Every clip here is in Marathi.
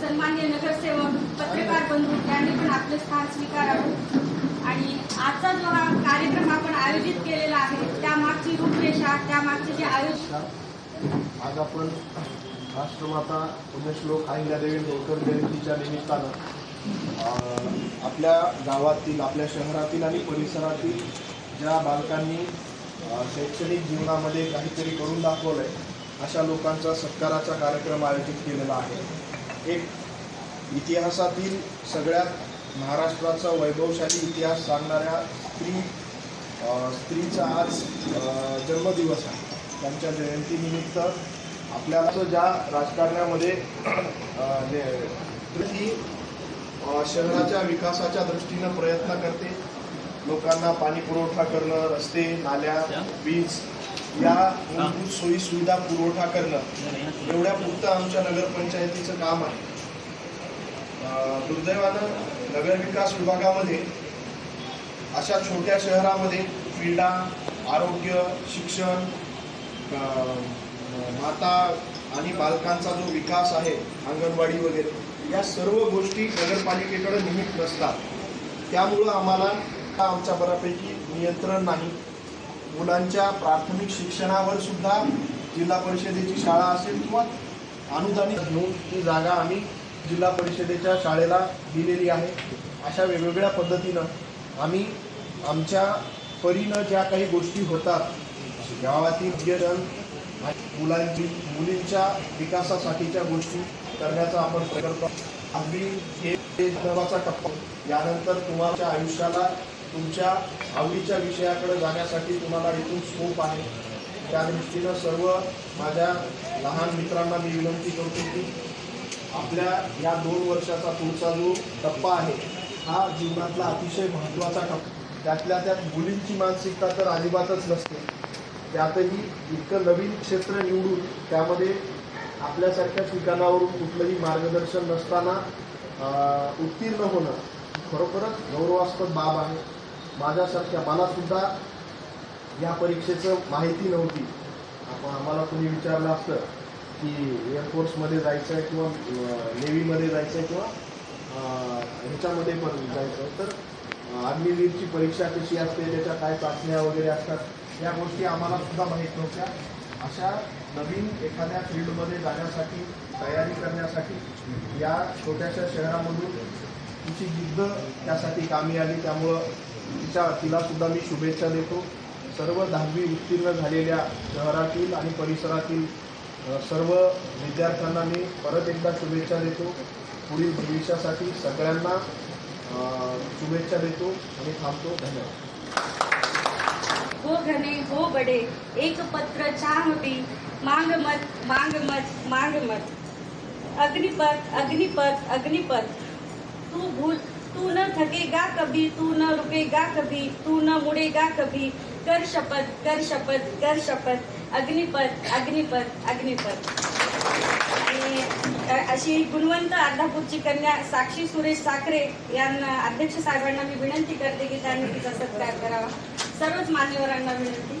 सन्मान्य नगरसेवक पत्रकार बंधू यांनी पण आपलं स्थान स्वीकारावं. आणि आजचा जो हा कार्यक्रम आपण आयोजित केलेला आहे त्यामागची रूपरेषा त्यामागचे जे आयोजन आज आपण राष्ट्रमाता पुण्यश्लोक अहिल्यादेवी होळकर जयंतीच्या निमित्तानं आपल्या गावातील आपल्या शहरातील आणि परिसरातील ज्या बालकांनी शैक्षणिक जीवनामध्ये काहीतरी करून दाखवलं आहे अशा लोकांचा सत्काराचा कार्यक्रम आयोजित केलेला आहे. एक इतिहासातील सगळ्यात महाराष्ट्राचा वैभवशाली इतिहास सांगणाऱ्या स्त्री स्त्रीचा आज जन्मदिवस आहे. त्यांच्या जयंतीनिमित्त आपल्याला ज्या राजकारण्यामध्ये ती शहराच्या विकासाच्या दृष्टीनं प्रयत्न करते लोकांना पाणी पुरवठा करणं रस्ते नाल्या वीज या मूलभूत सोयी सुविधा पुरवठा करणं एवढ्या पुरतं आमच्या नगरपंचायतीचं काम आहे. दुर्दैवानं नगरविकास विभागामध्ये अशा छोट्या शहरामध्ये क्रीडा आरोग्य शिक्षण माता आणि बालकांचा जो विकास आहे अंगणवाडी वगैरे या सर्व गोष्टी नगरपालिकेकडे निमित्त नसतात. त्यामुळं आम्हाला आमच्या बऱ्यापैकी नियंत्रण नाही. मुलांच्या प्राथमिक शिक्षणावर सुद्धा जिल्हा परिषदेची शाळा असेल किंवा अनुदानित घेऊन ती जागा आम्ही जिल्हा परिषदेच्या शाळेला दिलेली आहे. अशा वेगवेगळ्या पद्धतीनं आम्ही आमच्या परीनं ज्या काही गोष्टी होतात गावातील पर्यटन मुलांची मुलींच्या विकासासाठीच्या गोष्टी करण्याचा आपण प्रकल्प अगदी हे हे टप्पा यानंतर तुम्हाला आयुष्याला तुमच्या आवडीच्या विषयाकडे जाण्यासाठी तुम्हाला इथून स्कोप आहे. त्या दृष्टीनं सर्व माझ्या लहान मित्रांना मी विनंती करतो की आपल्या या दोन वर्षाचा पुढचा जो टप्पा आहे हा जीवनातला अतिशय महत्त्वाचा टप्पा. त्यातल्या त्यात मुलींची मानसिकता तर अजिबातच नसते. त्यातही इतकं नवीन क्षेत्र निवडून त्यामध्ये आपल्यासारख्या ठिकाणावरून कुठलंही मार्गदर्शन नसताना उत्तीर्ण होणं खरोखरच गौरवास्पद बाब आहे. माझ्यासारख्या मलासुद्धा या परीक्षेचं माहिती नव्हती. आपण आम्हाला कोणी विचारलं असतं की एअरफोर्समध्ये जायचं आहे किंवा नेव्हीमध्ये जायचं आहे किंवा ह्याच्यामध्ये पण जायचं आहे तर अं, अग्निवीरची परीक्षा कशी असते त्याच्या काय चाचण्या वगैरे असतात या गोष्टी आम्हाला सुद्धा माहीत नव्हत्या. अशा नवीन एखाद्या फील्डमध्ये जाण्यासाठी तयारी करण्यासाठी या छोट्याशा शहरामधून तिची जिद्द त्यासाठी कामी आली. त्यामुळं तिच्या तिला सुद्धा मी शुभेच्छा देतो. सर्व दहावी उत्तीर्ण झालेल्या शहरातील आणि परिसरातील सर्व विद्यार्थ्यांना मी परत एकदा शुभेच्छा देतो. पुढील भविष्यासाठी सगळ्यांना शुभेच्छा देतो आणि थांबतो. धन्यवाद. हो घने हो बडे एक पत्र चाहती मांग मत मांग मत मांग मत. अग्निपथ अग्निपथ अग्निपथ. तू भूल तू न थकेगा कभी तू न रुकेगा कभी तू न मुड़ेगा कभी। कर शपथ कर शपथ कर शपथ। अग्निपथ अग्निपथ अग्निपथ। आणि अशी गुणवंत अर्धापूरची कन्या साक्षी सुरेश साखरे यांना अध्यक्ष साहेबांना मी विनंती करते की त्यांनी तिचा सत्कार करावा. सर्वच मान्यवरांना विनंती.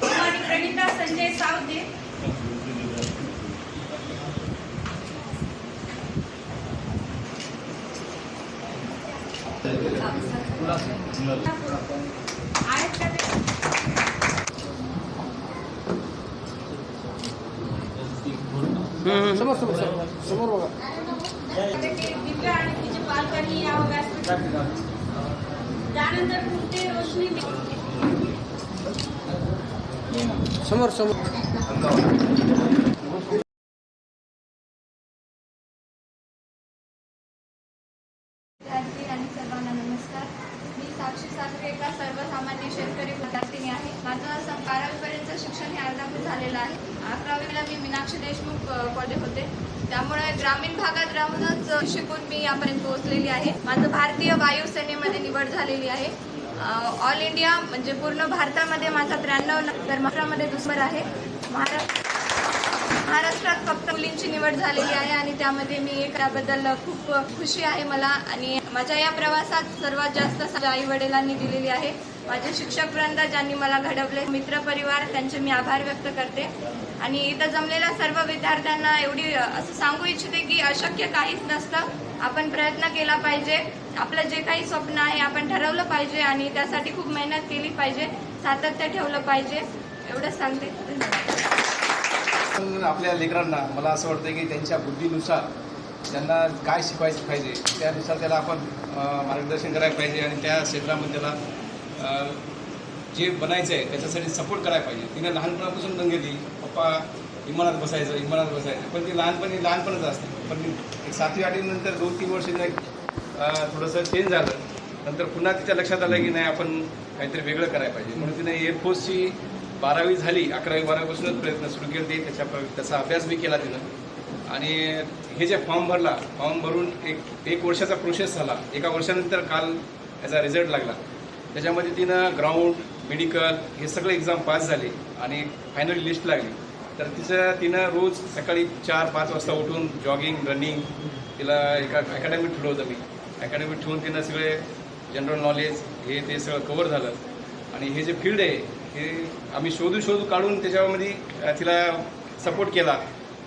कुमारी प्रणिता संजय सावदे आहेत का ते? समोर समोर समोर बघा. समोर समोर. आणि सर्वांना नमस्कार. मी साक्षी साखरे एका सर्वसामान्य शेतकरी विद्यार्थिनी आहे. माझं बारावीपर्यंत शिक्षण हे अर्धापूर झालेलं आहे. अकरावीला मी मीनाक्षी देशमुख कॉलेज होते. त्यामुळे ग्रामीण भागात राहूनच शिकून मी यापर्यंत पोहोचलेली आहे. माझं भारतीय वायुसेनेमध्ये निवड झालेली आहे. ऑल इंडिया म्हणजे पूर्ण भारतामध्ये माझा त्र्याण्णव तर महाराष्ट्रामध्ये दुसरं आहे. महाराष्ट्र महाराष्ट्रात फक्त मुलींची निवड झालेली आहे आणि त्यामध्ये मी एक त्याबद्दल खूप खुशी आहे मला. आणि माझ्या या प्रवासात सर्वात जास्त आई वडिलांनी दिलेली आहे. माझे शिक्षक वृंद ज्यांनी मला घडवले मित्रपरिवार त्यांचे मी आभार व्यक्त करते. आणि इथं जमलेल्या सर्व विद्यार्थ्यांना एवढी असं सांगू इच्छिते की अशक्य काहीच नसतं. आपण प्रयत्न केला पाहिजे. आपलं जे काही स्वप्न आहे आपण ठरवलं पाहिजे आणि त्यासाठी खूप मेहनत केली पाहिजे. सातत्य ठेवलं पाहिजे. एवढंच सांगते. आपल्या लेकरांना मला असं वाटतं की त्यांच्या बुद्धीनुसार त्यांना काय शिकवायचं पाहिजे त्यानुसार त्याला आपण मार्गदर्शन करायला पाहिजे आणि त्या क्षेत्रामध्ये त्याला जे बनायचं आहे त्याच्यासाठी सपोर्ट करायला पाहिजे. तिने लहानपणापासून दंग दिली पप्पा इमानात बसायचं इमानात बसायचं. पण ती लहानपणी लहानपणच असते. पण एक सातवी आठवीनंतर दोन तीन वर्ष तिला थोडंसं चेंज झालं. नंतर पुन्हा तिच्या लक्षात आलं की नाही आपण काहीतरी वेगळं करायला पाहिजे. म्हणून तिने एअरफोर्सची बारावी झाली अकरावी बारावीपासूनच प्रयत्न सुरू केले ते. त्याच्या त्याचा अभ्यास मी केला तिनं आणि हे जे फॉर्म भरला फॉर्म भरून एक एक वर्षाचा प्रोसेस झाला. एका वर्षानंतर काल याचा रिझल्ट लागला. त्याच्यामध्ये तिनं ग्राउंड मेडिकल हे सगळे एक्झाम पास झाले आणि फायनली लिस्ट लागली. तर तिचं तिनं रोज सकाळी चार पाच वाजता उठून जॉगिंग रनिंग तिला एका अकॅडमीत ठेवलं होतं मी. अकॅडमीत ठेवून तिनं सगळे जनरल नॉलेज हे ते सगळं कवर झालं. आणि हे जे फील्ड आहे हे आम्ही शोधू शोधू काढून त्याच्यामध्ये तिला सपोर्ट केला.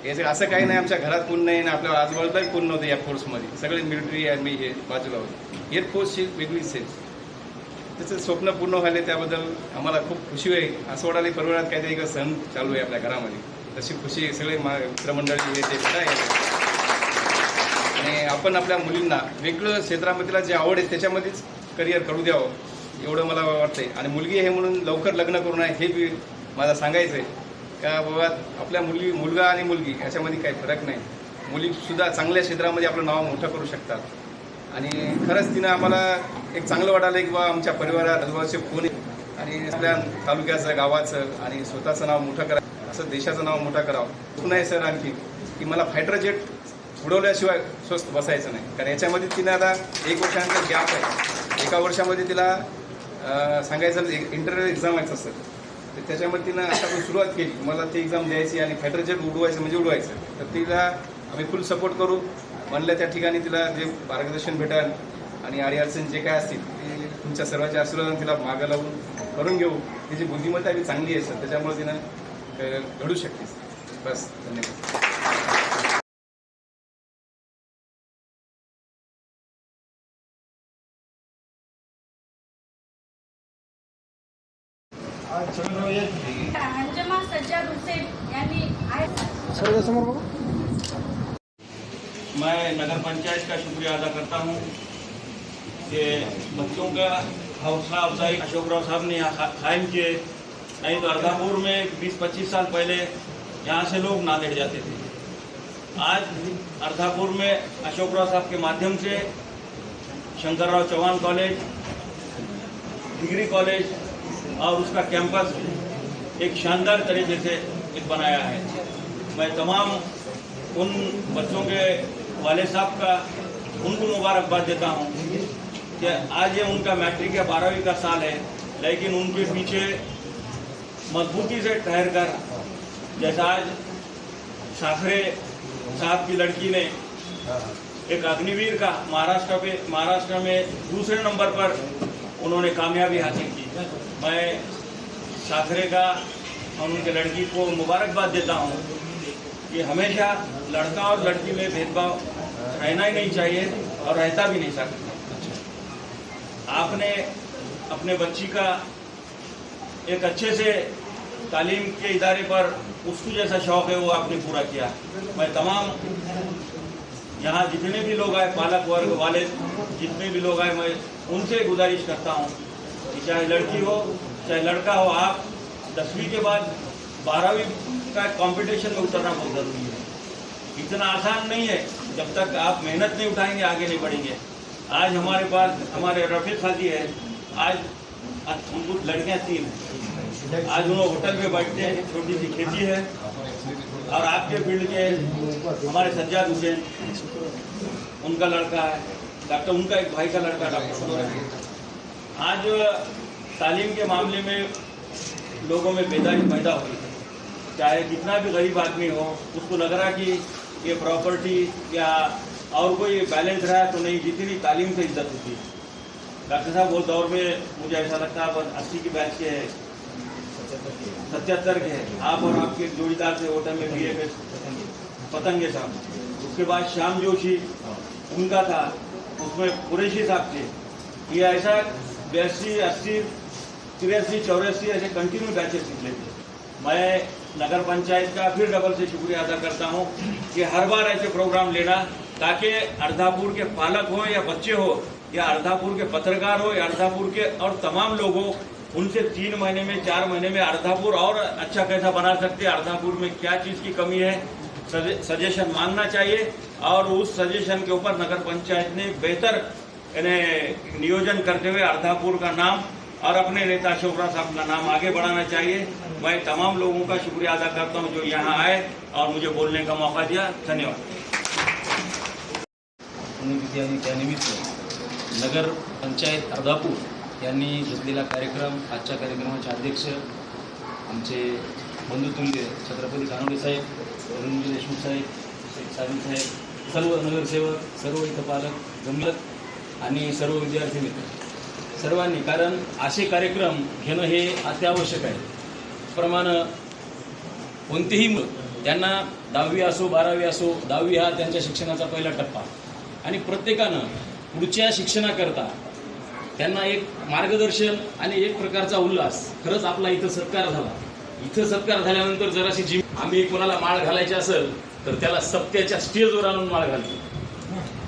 याचं असं काही नाही आमच्या घरात कोण नाही आणि आपल्या आजूबाजूलाही कोण नव्हतं या फोर्समध्ये सगळे मिलिटरी आर्मी हे बाजूला होते. एअरफोर्सची वेगळी सेन्स त्याचं स्वप्न पूर्ण व्हायला त्याबद्दल आम्हाला खूप खुशी आहे. असं वाटायला परिवारात काहीतरी एक सण चालू आहे आपल्या घरामध्ये. तशी खुशी सगळे मा मित्रमंडळी हे ते आणि आपण आपल्या मुलींना वेगळं क्षेत्रामध्ये तिला जे आवड आहे त्याच्यामध्येच करिअर करू द्यावं. एवढं मला वाटतंय. आणि मुलगी आहे म्हणून लवकर लग्न करू नये हे बी मला सांगायचं आहे का बाबा आपल्या मुलगी मुलगा आणि मुलगी याच्यामध्ये काही फरक नाही. मुलीसुद्धा चांगल्या क्षेत्रामध्ये आपलं नाव मोठं करू शकतात. आणि खरंच तिनं आम्हाला एक चांगलं वाटायलं की बा आमच्या परिवारात आजूबाजूचे कोण आणि आपल्या तालुक्याचं गावाचं आणि स्वतःचं नाव मोठं करा असं देशाचं नाव मोठं करावं. पुन्हा आहे सर आणखी की मला फायटर जेट उडवल्याशिवाय स्वस्त बसायचं नाही. कारण याच्यामध्ये तिने आता एक वर्षानंतर गॅप आहे. एका वर्षामध्ये तिला सांगायचं इंटरव्ह्यू एक्झाम व्हायचं असतं. तर त्याच्यामध्ये तिनं आता सुरुवात केली. मला ती एक्झाम द्यायची आणि फायटर जेट उडवायचं म्हणजे उडवायचं. तर तिला आम्ही फुल सपोर्ट करू. म्हणलं त्या ठिकाणी तिला जे मार्गदर्शन भेटेल आणि अडीअडचण जे काय असतील ते तुमच्या सर्वांच्या आशीर्वादाने तिला मागं लावून करून घेऊ. तिची बुद्धिमत्ता बी चांगली आहे सर. त्याच्यामुळे तिनं घडू शकते. बस धन्यवाद. मैं नगर पंचायत का शुक्रिया अदा करता हूँ कि बच्चों का हौसला अफजाई अशोक राव साहब ने यहाँ कायम किए। नहीं तो अर्धापुर में 20-25 साल पहले यहाँ से लोग नांदेड़ जाते थे। आज अर्धापुर में अशोक राव साहब के माध्यम से Shankar Rao Chavan college, degree college और उसका कैंपस एक शानदार तरीके से एक बनाया है। मैं तमाम उन बच्चों के वाले साहब का उनको मुबारकबाद देता हूँ कि आज ये उनका मैट्रिक या बारहवीं का साल है, लेकिन उनके पीछे मजबूती से ठहर कर, जैसा आज साखरे साहब की लड़की ने एक अग्निवीर का महाराष्ट्र पे महाराष्ट्र में दूसरे नंबर पर उन्होंने कामयाबी हासिल की। मैं साखरे का और उनके लड़की को मुबारकबाद देता हूँ कि हमेशा लड़का और लड़की में भेदभाव रहना ही नहीं चाहिए और रहता भी नहीं सकता आपने अपने बच्ची का एक अच्छे से तालीम के इदारे पर उसको जैसा शौक है वो आपने पूरा किया। मैं तमाम यहाँ जितने भी लोग आए, पालक वर्ग वाले जितने भी लोग आए, मैं उनसे गुजारिश करता हूँ कि चाहे लड़की हो, चाहे लड़का हो, आप दसवीं के बाद बारहवीं का कंपटीशन में उतरना बहुत ज़रूरी है। इतना आसान नहीं है, जब तक आप मेहनत नहीं उठाएँगे, आगे नहीं बढ़ेंगे। आज हमारे पास, हमारे रफीक खाजी है, आज उनको लड़कियाँ तीन हैं। आज उन्होंने होटल में बैठते हैं, छोटी सी खेती है, और आपके फ़ील्ड के हमारे सज्जाद हुसैन, उनका लड़का है। डॉक्टर, उनका एक भाई का लड़का डॉक्टर है आज, तालीम के मामले में लोगों में बेदारी पैदा हुई है। चाहे जितना भी गरीब आदमी हो, उसको लग रहा कि ये प्रॉपर्टी या और कोई बैलेंस रहा तो नहीं, जितनी तालीम से इज़्ज़त होती है। डॉक्टर साहब, वो दौर में मुझे ऐसा लगता है, बस अस्सी की बैच के सत्यात्तर के हैं। आप और आपके जोड़ीदार थे होटल में बी ए पतंगे साहब। उसके बाद श्याम जोशी, उनका था। उसमें कुरैशी साहब थे। ये ऐसा बयासी, अस्सी, तिरासी, चौरासी ऐसे कंटिन्यू बैचेस निकले थे। मैं नगर पंचायत का फिर डबल से शुक्रिया अदा करता हूँ कि हर बार ऐसे प्रोग्राम लेना ताकि अर्धापुर के पालक हो या बच्चे हो, या अर्धापुर के पत्रकार हो, या अर्धापुर के और तमाम लोग हो, उनसे तीन महीने में, चार महीने में अर्धापुर और अच्छा कैसा बना सकते हैं, अर्धापुर में क्या चीज़ की कमी है सजेशन मांगना चाहिए। और उस सजेशन के ऊपर नगर पंचायत ने बेहतर नियोजन करते हुए अर्धापुर का नाम और अपने नेता अशोकराव साहब का नाम आगे बढ़ाना चाहिए। मैं तमाम लोगों का शुक्रिया अदा करता हूं जो यहाँ आए और मुझे बोलने का मौका दिया। धन्यवाद। पुण्यतिथी त्यानिमित्त नगर पंचायत अर्धापूर यांनी घेतलेला कार्यक्रम आजच्या कार्यक्रमाचे अध्यक्ष आमचे बंधुतुल्य छत्रपती कानोडे साहेब अरुणजी देशमुख साहेब शेख साहेब साहेब सर्व नगरसेवक सर्व इथं पालक जमलक आणि सर्व विद्यार्थी मित्र. सर्वांनी कारण असे कार्यक्रम घेणं हे अत्यावश्यक आहे. प्रमाण कोणतेही मुलं त्यांना दहावी असो बारावी असो दहावी हा त्यांच्या शिक्षणाचा पहिला टप्पा. आणि प्रत्येकानं पुढच्या शिक्षणाकरता त्यांना एक मार्गदर्शन आणि एक प्रकारचा उल्हास. खरंच आपला इथं सत्कार झाला. इथं सत्कार झाल्यानंतर जराशी जी आम्ही कोणाला माळ घालायची असेल तर त्याला सत्याच्या स्टेजवर आणून माळ घालतो.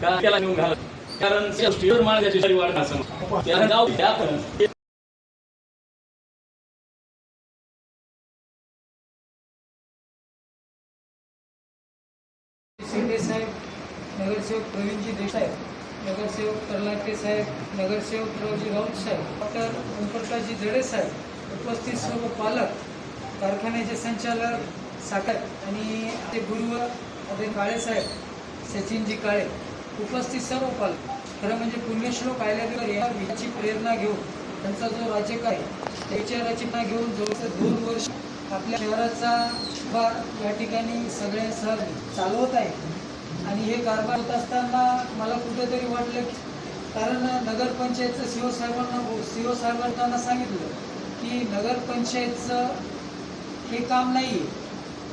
का? त्याला नेऊन घाल. कारण त्या स्टेजवर माळ घ्यायची वाढ असं त्याला जाऊ द्या शिंदे साहेब नगरसेवक प्रवीणजी देसाई नगरसेवक कर्लाटे साहेब नगरसेवक रावजी राऊत साहेब डॉक्टर ओमप्रकाशजी जडे साहेब उपस्थित सर्व पालक कारखान्याचे संचालक साखर आणि ते गुरु अभय काळे साहेब सचिनजी काळे उपस्थित सर्व पालक. खरं म्हणजे पुण्यश्लोक आयल्यावर या याची प्रेरणा घेऊन त्यांचा जो राज्यकाळ आहे त्या विचाराची प्रेरणा घेऊन जवळजवळ दोन वर्ष आपल्या शहराचा कारभार या ठिकाणी सगळ्यांसह चालवत आहे. आणि हे कारभार होत असताना मला कुठेतरी वाटलं की कारण नगरपंचायतचं सी ओ साहेबांना सी हो, ओ साहेबांना सांगितलं की नगरपंचायतचं हे काम नाही आहे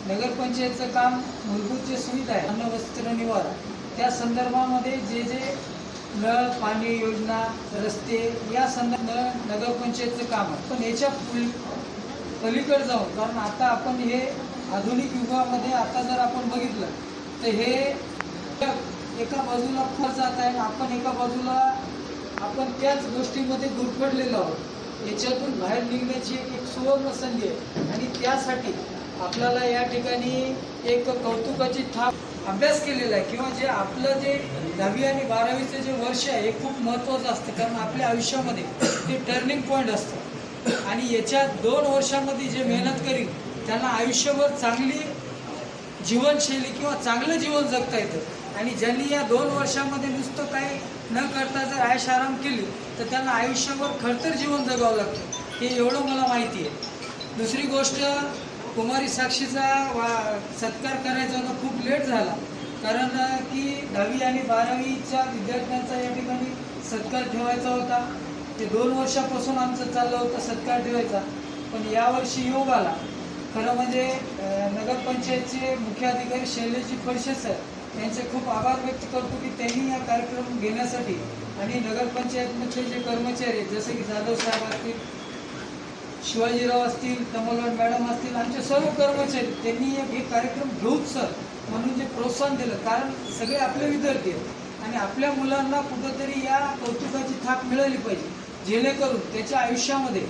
नगरपंचायतचं काम मूलभूत जे सुविधा आहे अन्न वस्त्र निवारा. त्या संदर्भामध्ये जे जे नळ पाणी योजना रस्ते या संदर्भ नगरपंचायतचं काम आहे. पण याच्या पुल पलीकडे जाऊन कारण आता आपण हे आधुनिक युगामध्ये आता जर आपण बघितलं तर हे एका बाजूला फर जात आहे आणि आपण एका बाजूला आपण त्याच गोष्टीमध्ये गुरफडलेलो आहोत. याच्यातून बाहेर निघण्याची एक एक सुवर्ण संधी आहे. आणि त्यासाठी आपल्याला या ठिकाणी एक कौतुकाची थाप अभ्यास केलेला आहे. किंवा जे आपलं जे दहावी आणि बारावीचं जे वर्ष आहे हे खूप महत्त्वाचं असतं. कारण आपल्या आयुष्यामध्ये ते टर्निंग पॉईंट असतं. आणि याच्या दोन वर्षामध्ये जे मेहनत करील त्यांना आयुष्यभर चांगली जीवनशैली किंवा चांगलं जीवन जगता येतं. आणि ज्यांनी या दोन वर्षामध्ये नुसतं काही न करता जर आयश आराम केली तर त्यांना आयुष्यभर खडतर जीवन जगावं लागतं. हे एवढं मला माहिती आहे. दुसरी गोष्ट कुमारी साक्षीचा वा सत्कार करायचा होता खूप लेट झाला. कारण की दहावी आणि बारावीच्या विद्यार्थ्यांचा या ठिकाणी सत्कार ठेवायचा होता. ते दोन वर्षापासून आमचं चाललं होतं सत्कार ठेवायचा. पण यावर्षी योग आला. खरं म्हणजे नगरपंचायतचे मुख्याधिकारी शैलेशजी फडसे सर यांचे खूप आभार व्यक्त करतो की त्यांनी हा कार्यक्रम घेण्यासाठी आणि नगरपंचायतमधले जे कर्मचारी आहेत, जसे की जाधव साहेब असतील शिवाजीराव असतील कमलवाड मॅडम असतील आमचे सर्व कर्मचारी त्यांनी एक हे कार्यक्रम घेऊच सर म्हणून जे प्रोत्साहन दिलं. कारण सगळे आपले विद्यार्थी आहेत. आणि आपल्या मुलांना कुठंतरी या कौतुकाची थाप मिळाली पाहिजे. जेणेकरून त्याच्या आयुष्यामध्ये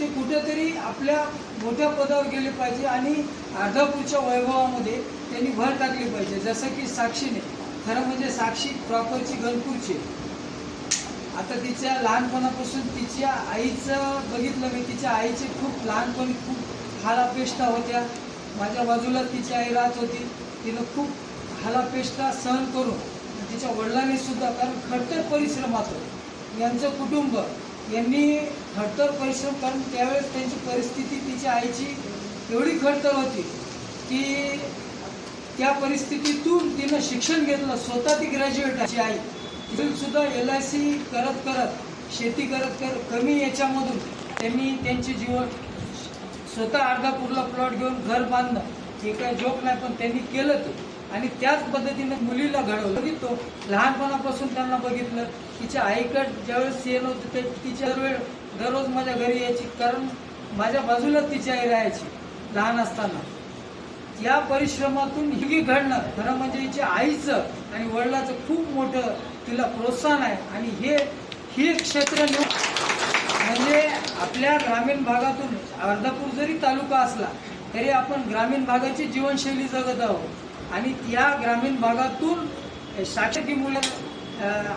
ते कुठेतरी आपल्या मोठ्या पदावर गेले पाहिजे आणि अर्धापूरच्या वैभवामध्ये त्यांनी भर टाकली पाहिजे. जसं की साक्षीने. खरं म्हणजे साक्षी प्रॉपरची गणपूरची आता तिच्या लहानपणापासून तिच्या आईचं बघितलं मी तिच्या आईचे खूप लहानपणी खूप हालापेष्टा होत्या. माझ्या बाजूला तिची आई राहत होती. तिनं खूप हालापेष्टा सहन करून तिच्या वडिलांनी सुद्धा कारण खडतर परिश्रमाचं यांचं कुटुंब यांनी खडतर परिश्रम कारण त्यावेळेस त्यांची परिस्थिती तिच्या आईची एवढी खडतर होती की त्या परिस्थितीतून तिनं शिक्षण घेतलं स्वतः ती ग्रॅज्युएट आहे आई. सुद्धा एल आय सी करत करत शेती करत करत कमी याच्यामधून त्यांनी त्यांचे जीवन स्वतः अर्धापूरला प्लॉट घेऊन घर बांधणं हे काय जोक नाही पण त्यांनी केलं ते. आणि त्याच पद्धतीने मुलीला घडवलं. बघितलो लहानपणापासून त्यांना बघितलं. तिच्या आईकडे ज्यावेळेस सेल होतं ते तिच्या वेळ दररोज माझ्या घरी यायची. कारण माझ्या बाजूला तिची आई राहायची लहान असताना. या परिश्रमातून ही घडणं खरं म्हणजे हिच्या आईचं आणि वडिलाचं खूप मोठं तिला प्रोत्साहन आहे. आणि हे ही क्षेत्र म्हणजे आपल्या ग्रामीण भागातून अर्धापूर जरी तालुका असला तरी आपण ग्रामीण भागाची जीवनशैली जगत आहोत. आणि त्या ग्रामीण भागातून शासकीय मुलं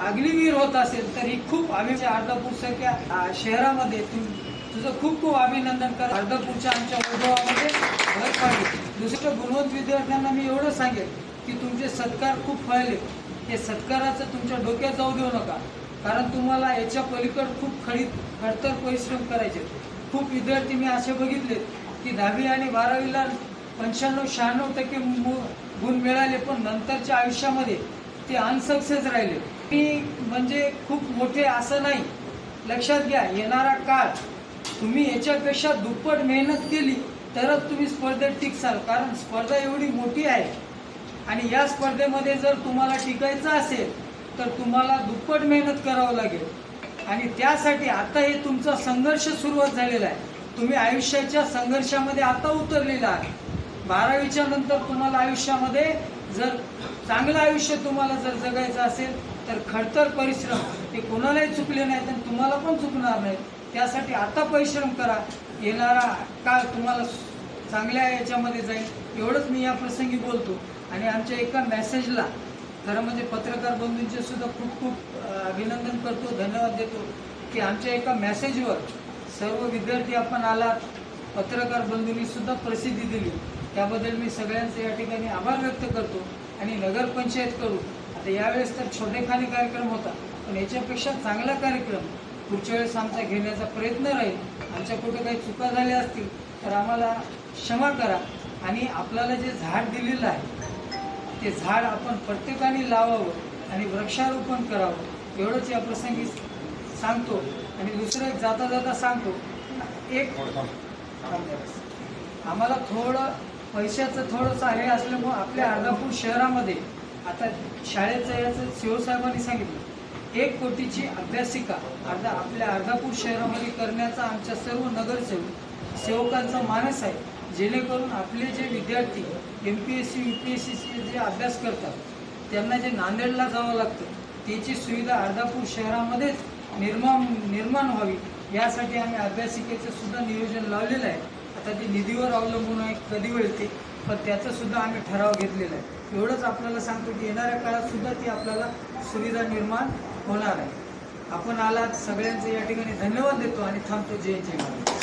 अग्निवीर होत असेल तर ही खूप आम्ही अर्धापूरसारख्या शहरामध्ये तुम तुझं खूप खूप अभिनंदन कर. अर्धापूरच्या आमच्या वैभवामध्ये भर पाडली. दुसरं गुणवंत विद्यार्थ्यांना मी एवढं सांगेल की तुमचे सत्कार खूप फळले हे सत्काराचं तुमच्या डोक्यात जाऊ देऊ नका. कारण तुम्हाला याच्या पलीकड खूप खडी खडतर परिश्रम करायचे खूप विद्यार्थी मी असे बघितले की दहावी आणि बारावीला पंच्याण्णव शहाण्णव टक्के गुण मिळाले पण नंतरच्या आयुष्यामध्ये ते अनसक्सेस राहिले. मी म्हणजे खूप मोठे असं नाही. लक्षात घ्या येणारा काळ तुम्ही याच्यापेक्षा दुप्पट मेहनत केली तरच तुम्ही स्पर्धेत टिकसाल. कारण स्पर्धा एवढी मोठी आहे. आणि या स्पर्धेमध्ये जर तुम्हाला टिकायचं असेल तर तुम्हाला दुप्पट मेहनत करावं लागेल. आणि त्यासाठी आता हे तुमचा संघर्ष सुरुवात झालेला आहे. तुम्ही आयुष्याच्या संघर्षामध्ये आता उतरलेला आहे. बारावीच्या नंतर तुम्हाला आयुष्यामध्ये जर चांगलं आयुष्य तुम्हाला जर जगायचं असेल तर खडतर परिश्रम ते कोणालाही चुकले नाहीत आणि तुम्हाला पण चुकणार नाहीत. त्यासाठी आता परिश्रम करा. येणारा काळ तुम्हाला चांगल्या याच्यामध्ये जाईल. एवढंच मी या प्रसंगी बोलतो. आणि आमच्या एका मेसेजला खरं म्हणजे पत्रकार बंधूंचे सुद्धा खूप खूप अभिनंदन करतो धन्यवाद देतो की आमच्या एका मेसेजवर सर्व विद्यार्थी आपण आलात पत्रकार बंधूंनी सुद्धा प्रसिद्धी दिली. त्याबद्दल मी सगळ्यांचे या ठिकाणी आभार व्यक्त करतो आणि नगरपंचायत करू. आता यावेळेस तर छोटेखानी कार्यक्रम होता पण याच्यापेक्षा चांगला कार्यक्रम पुढच्या वेळेस आमचा घेण्याचा प्रयत्न राहील. आमच्या कुठे काही चुका झाल्या असतील तर आम्हाला क्षमा करा आणि आपल्याला जे झाड दिलेलं आहे ते झाड आपण प्रत्येकाने लावावं आणि वृक्षारोपण करावं. एवढंच या प्रसंगी सांगतो. आणि दुसरं एक जाता जाता सांगतो. एक आम्हाला थोडं पैशाचं थोडंसं हे असल्यामुळं आपल्या अर्धापूर शहरामध्ये आता शाळेचं याचं शिवसाहेबांनी सांगितलं. एक कोटीची अभ्यासिका अर्धा आपल्या अर्धापूर शहरामध्ये करण्याचा आमच्या सर्व नगरसेवक सेवकांचा मानस आहे. जेणेकरून आपले जे विद्यार्थी M P S C U P S सीचे जे अभ्यास करतात त्यांना जे नांदेडला जावं लागतं त्याची सुविधा अर्धापूर शहरामध्येच निर्माण निर्माण व्हावी यासाठी आम्ही अभ्यासिकेचं सुद्धा नियोजन लावलेलं आहे. आता ते निधीवर अवलंबून आहे कधी वेळ ते पण त्याचंसुद्धा आम्ही ठराव घेतलेला आहे. एवढंच आपल्याला सांगतो की येणाऱ्या काळात सुद्धा ती आपल्याला सुविधा निर्माण होणार आहे. आपण आलात सगळ्यांचे या ठिकाणी धन्यवाद देतो आणि थांबतो. जय जय महाराज.